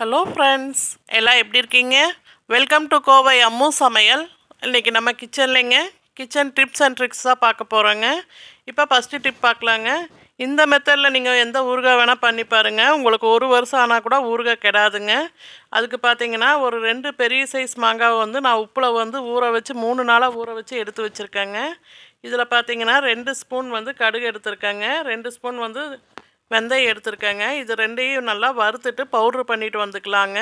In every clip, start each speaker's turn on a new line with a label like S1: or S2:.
S1: Hello friends எல்லாம் எப்படி இருக்கீங்க? வெல்கம் டு கோவை அம்மு சமையல். இன்றைக்கி நம்ம கிச்சன்லேங்க கிச்சன் டிப்ஸ் அண்ட் ட்ரிக்ஸ் தான் பார்க்க போகிறோங்க இப்போ ஃபஸ்ட்டு டிப் பார்க்கலாங்க. இந்த மெத்தடில் நீங்கள் எந்த ஊறுகாய் வேணால் பண்ணி பாருங்கள் உங்களுக்கு ஒரு வருஷம் ஆனால் கூட ஊறுகாய் கெடாதுங்க. அதுக்கு பார்த்தீங்கன்னா ஒரு ரெண்டு பெரிய சைஸ் மாங்காவை வந்து நான் உப்பில் வந்து ஊற வச்சு மூணு நாளாக ஊற வச்சு எடுத்து வச்சுருக்கேங்க. இதில் பார்த்தீங்கன்னா ரெண்டு ஸ்பூன் வந்து கடுகு எடுத்திருக்கேங்க. ரெண்டு ஸ்பூன் வந்து வெந்தயம் எடுத்திருக்கேங்க. இது ரெண்டையும் நல்லா வறுத்துட்டு பவுட்ரு பண்ணிட்டு வந்துக்கலாங்க.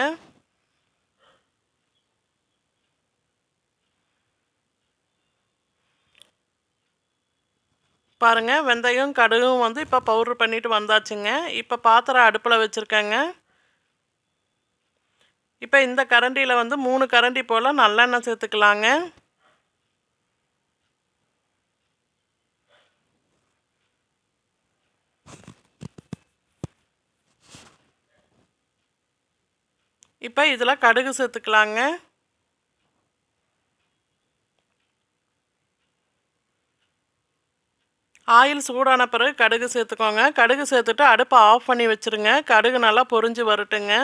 S1: பாருங்கள் வெந்தயம் கடுகும் வந்து இப்போ பவுட்ரு பண்ணிட்டு வந்தாச்சுங்க. இப்போ பாத்திரம் அடுப்பில் வச்சுருக்கேங்க. இப்போ இந்த கரண்டியில் வந்து மூணு கரண்டி போல் நல்லெண்ணெய் சேர்த்துக்கலாங்க. இப்போ இதில் கடுகு சேர்த்துக்கலாங்க. ஆயில் சூடான பிறகு கடுகு சேர்த்துக்கோங்க. கடுகு சேர்த்துட்டு அடுப்பை ஆஃப் பண்ணி வச்சுருங்க. கடுகு நல்லா பொரிஞ்சு வரட்டுங்க.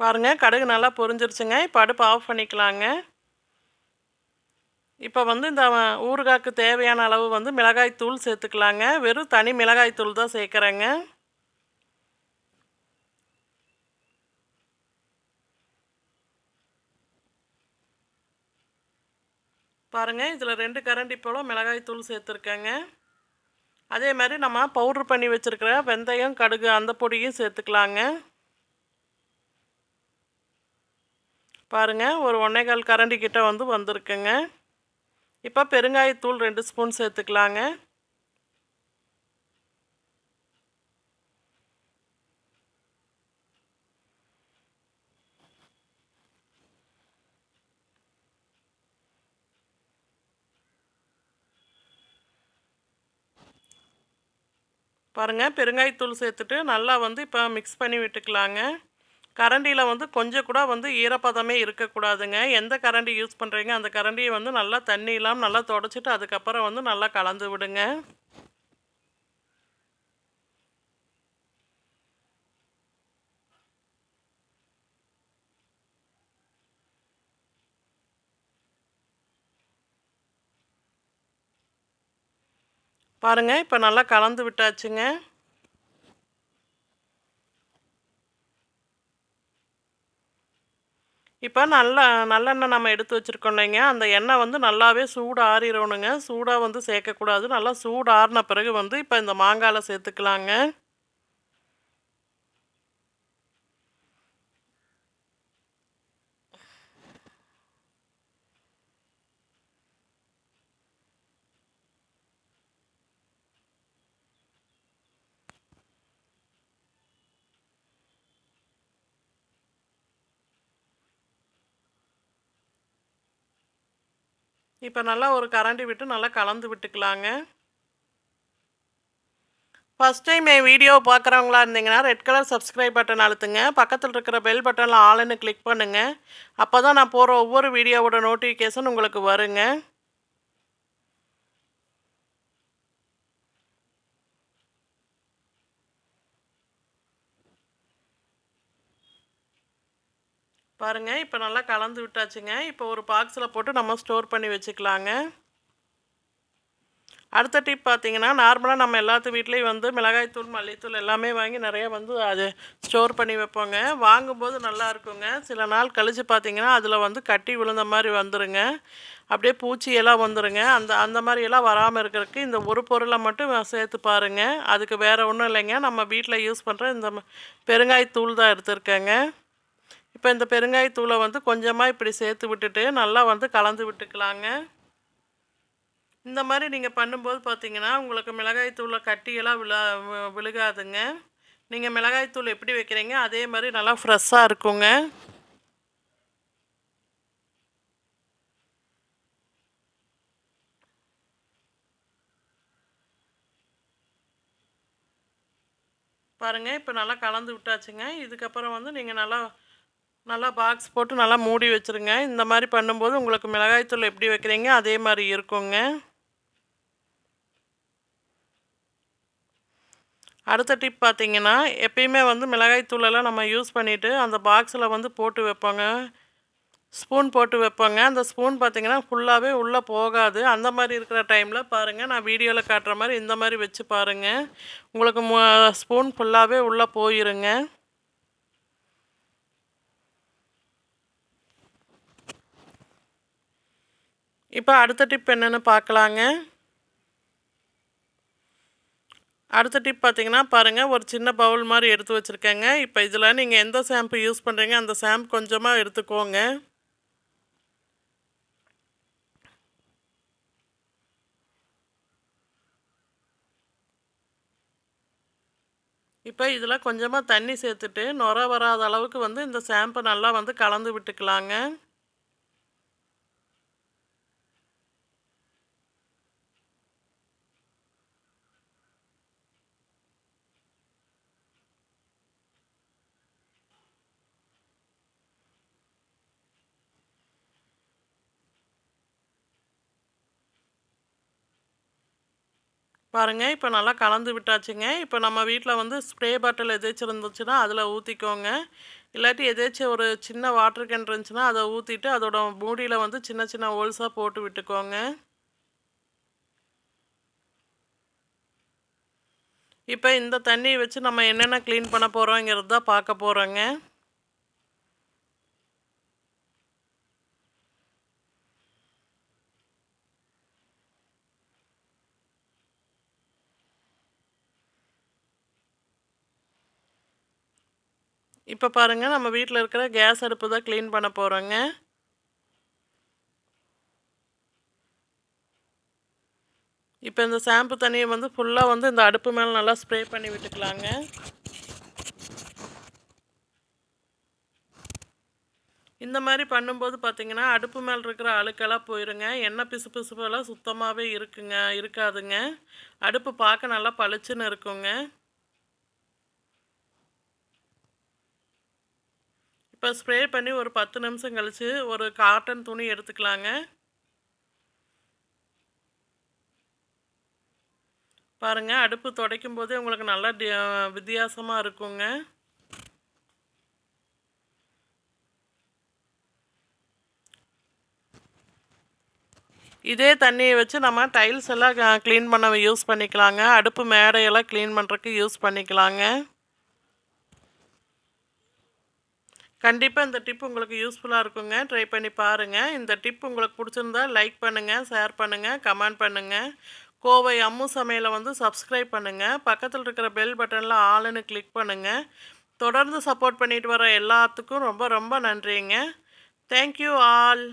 S1: பாருங்கள் கடுகு நல்லா பொரிஞ்சிருச்சுங்க. இப்போ அடுப்பு ஆஃப் பண்ணிக்கலாங்க. இப்போ வந்து இந்த ஊறுகாய்க்கு தேவையான அளவு வந்து மிளகாய் தூள் சேர்த்துக்கலாங்க. வெறும் தனி மிளகாய் தூள் தான் சேர்க்குறேங்க. பாருங்கள் இதில் ரெண்டு கரண்டி போல் மிளகாய் தூள் சேர்த்துருக்கேங்க. அதே மாதிரி நம்ம பவுட்ரு பண்ணி வச்சுருக்கிற வெந்தயம் கடுகு அந்த பொடியும் சேர்த்துக்கலாங்க. பாருங்கள் ஒரு ஒன்றேகால் கரண்டி கிட்ட வந்து வந்திருக்குங்க. இப்போ பெருங்காயத்தூள் ரெண்டு ஸ்பூன் சேர்த்துக்கலாங்க. பாருங்கள் பெருங்காயத்தூள் சேர்த்துட்டு நல்லா வந்து இப்போ மிக்ஸ் பண்ணி விட்டுக்கலாங்க. கரண்டியில் வந்து கொஞ்சம் கூட வந்து ஈரப்பதமே இருக்கக்கூடாதுங்க. எந்த கரண்டி யூஸ் பண்ணுறீங்க அந்த கரண்டியை வந்து நல்லா தண்ணி இல்லாமல் நல்லா தொடச்சிட்டு அதுக்கப்புறம் வந்து நல்லா கலந்து விடுங்க. பாருங்கள் இப்போ நல்லா கலந்து விட்டாச்சுங்க. இப்போ நல்ல நல்லெண்ணெய் நம்ம எடுத்து வச்சுருக்கோம் அந்த எண்ணெய் வந்து நல்லாவே சூடு ஆறிடணுங்க சூடாக வந்து சேர்க்கக்கூடாது. நல்லா சூடு ஆறின பிறகு வந்து இப்போ இந்த மாங்காயில் சேர்த்துக்கலாங்க. இப்போ நல்லா ஒரு கரண்டி விட்டு நல்லா கலந்து விட்டுக்கலாங்க. ஃபஸ்ட் டைம் என் வீடியோ பார்க்குறவங்களா இருந்தீங்கன்னா ரெட் கலர் சப்ஸ்கிரைப் பட்டன் அழுத்துங்க. பக்கத்தில் இருக்கிற பெல் பட்டனில் ஆளுன்னு கிளிக் பண்ணுங்கள் அப்போ தான் நான் போகிற ஒவ்வொரு வீடியோவோட நோட்டிஃபிகேஷன் உங்களுக்கு வருங்க. பாருங்கள் இப்போ நல்லா கலந்து விட்டாச்சுங்க. இப்போ ஒரு பாக்ஸில் போட்டு நம்ம ஸ்டோர் பண்ணி வச்சுக்கலாங்க. அடுத்த டிப் பார்த்தீங்கன்னா நார்மலாக நம்ம எல்லாத்து வீட்லேயும் வந்து மிளகாய்த்தூள் மல்லித்தூள் எல்லாமே வாங்கி நிறையா வந்து அது ஸ்டோர் பண்ணி வைப்போங்க. வாங்கும்போது நல்லா இருக்குங்க. சில நாள் கழித்து பார்த்தீங்கன்னா அதில் வந்து கட்டி விழுந்த மாதிரி வந்துடுங்க அப்படியே பூச்சியெல்லாம் வந்துடுங்க அந்த அந்த மாதிரியெல்லாம் வராமல் இருக்கிறதுக்கு இந்த ஒரு பொருளை மட்டும் சேர்த்து பாருங்கள் அதுக்கு வேறு ஒன்றும் இல்லைங்க. நம்ம வீட்டில் யூஸ் பண்ணுற இந்த பெருங்காய்த்தூள் தான் எடுத்துருக்கேங்க. இப்போ இந்த பெருங்காயத்தூளை வந்து கொஞ்சமாக இப்படி சேர்த்து விட்டுட்டு நல்லா வந்து கலந்து விட்டுக்கலாங்க. இந்த மாதிரி நீங்கள் பண்ணும்போது பார்த்தீங்கன்னா உங்களுக்கு மிளகாய்த்தூளை கட்டியெல்லாம் விழா விழுகாதுங்க. நீங்கள் மிளகாய்த்தூள் எப்படி வைக்கிறீங்க அதே மாதிரி நல்லா ஃப்ரெஷ்ஷாக இருக்குங்க. பாருங்கள் இப்போ நல்லா கலந்து விட்டாச்சுங்க. இதுக்கப்புறம் வந்து நீங்கள் நல்லா நல்லா பாக்ஸ் போட்டு நல்லா மூடி வச்சுருங்க. இந்த மாதிரி பண்ணும்போது உங்களுக்கு மிளகாய்த்தூள் எப்படி வைக்கிறீங்க அதே மாதிரி இருக்குங்க. அடுத்த டிப் பார்த்தீங்கன்னா எப்பயுமே வந்து மிளகாய்த்தூளெல்லாம் நம்ம யூஸ் பண்ணிவிட்டு அந்த பாக்ஸில் வந்து போட்டு வைப்போங்க. ஸ்பூன் போட்டு வைப்போங்க. அந்த ஸ்பூன் பார்த்திங்கன்னா ஃபுல்லாகவே உள்ளே போகாது. அந்த மாதிரி இருக்கிற டைமில் பாருங்கள் நான் வீடியோவில் காட்டுற மாதிரி இந்த மாதிரி வச்சு பாருங்கள் உங்களுக்கு ஸ்பூன் ஃபுல்லாகவே உள்ளே போயிருங்க. இப்போ அடுத்த டிப் என்னென்னு பார்க்கலாங்க அடுத்த டிப் பார்த்தீங்கன்னா பாருங்கள் ஒரு சின்ன பவுல் மாதிரி எடுத்து வச்சுருக்கேங்க. இப்போ இதில் நீங்கள் எந்த ஷாம்பு யூஸ் பண்ணுறீங்க அந்த ஷாம்பு கொஞ்சமாக எடுத்துக்கோங்க. இப்போ இதில் கொஞ்சமாக தண்ணி சேர்த்துட்டு நுர வராத அளவுக்கு வந்து இந்த ஷாம்பை நல்லா வந்து கலந்து விட்டுக்கலாங்க. பாருங்கள் இப்போ நல்லா கலந்து விட்டாச்சுங்க. இப்போ நம்ம வீட்டில் வந்து ஸ்ப்ரே பாட்டில் எதேச்சும் இருந்துச்சுன்னா அதில் ஊற்றிக்கோங்க இல்லாட்டி எதேச்சும் ஒரு சின்ன வாட்டர் கேன் இருந்துச்சுன்னா அதை ஊற்றிட்டு அதோட மூடியில் வந்து சின்ன சின்ன ஹோல்ஸாக போட்டு விட்டுக்கோங்க. இப்போ இந்த தண்ணியை வச்சு நம்ம என்னென்ன க்ளீன் பண்ண போகிறோங்கிறது தான் பார்க்க போகிறோங்க இப்போ பாருங்கள் நம்ம வீட்டில் இருக்கிற கேஸ் அடுப்பு தான் க்ளீன் பண்ண போகிறோங்க இப்போ இந்த ஷாம்பு தண்ணியை வந்து ஃபுல்லாக வந்து இந்த அடுப்பு மேலே நல்லா ஸ்ப்ரே பண்ணி விட்டுக்கலாங்க. இந்த மாதிரி பண்ணும்போது பார்த்திங்கன்னா அடுப்பு மேலே இருக்கிற அழுக்கெல்லாம் போயிருங்க. எண்ணெய் பிசு பிசுப்பெல்லாம் சுத்தமாகவே இருக்குங்க இருக்காதுங்க. அடுப்பு பார்க்க நல்லா பளிச்சுன்னு இருக்குங்க. இப்போ ஸ்ப்ரே பண்ணி ஒரு பத்து நிமிஷம் கழித்து ஒரு காட்டன் துணி எடுத்துக்கலாங்க. பாருங்கள் அடுப்பு துடைக்கும் போதே உங்களுக்கு நல்லா வித்தியாசமாக இருக்குங்க. இதே தண்ணியை வச்சு நம்ம டைல்ஸ் எல்லாம் க்ளீன் பண்ண யூஸ் பண்ணிக்கலாங்க. அடுப்பு மேடையெல்லாம் க்ளீன் பண்ணுறதுக்கு யூஸ் பண்ணிக்கலாங்க. கண்டிப்பாக இந்த டிப் உங்களுக்கு யூஸ்ஃபுல்லாக இருக்குங்க. ட்ரை பண்ணி பாருங்கள் இந்த டிப் உங்களுக்கு பிடிச்சிருந்தா லைக் பண்ணுங்கள் ஷேர் பண்ணுங்கள் கமெண்ட் பண்ணுங்கள் கோவை அம்மு சமையலை வந்து சப்ஸ்கிரைப் பண்ணுங்கள் பக்கத்தில் இருக்கிற பெல் பட்டனில் ஆளுன்னு கிளிக் பண்ணுங்கள் தொடர்ந்து சப்போர்ட் பண்ணிட்டு வர எல்லாத்துக்கும் ரொம்ப ரொம்ப நன்றிங்க. Thank you all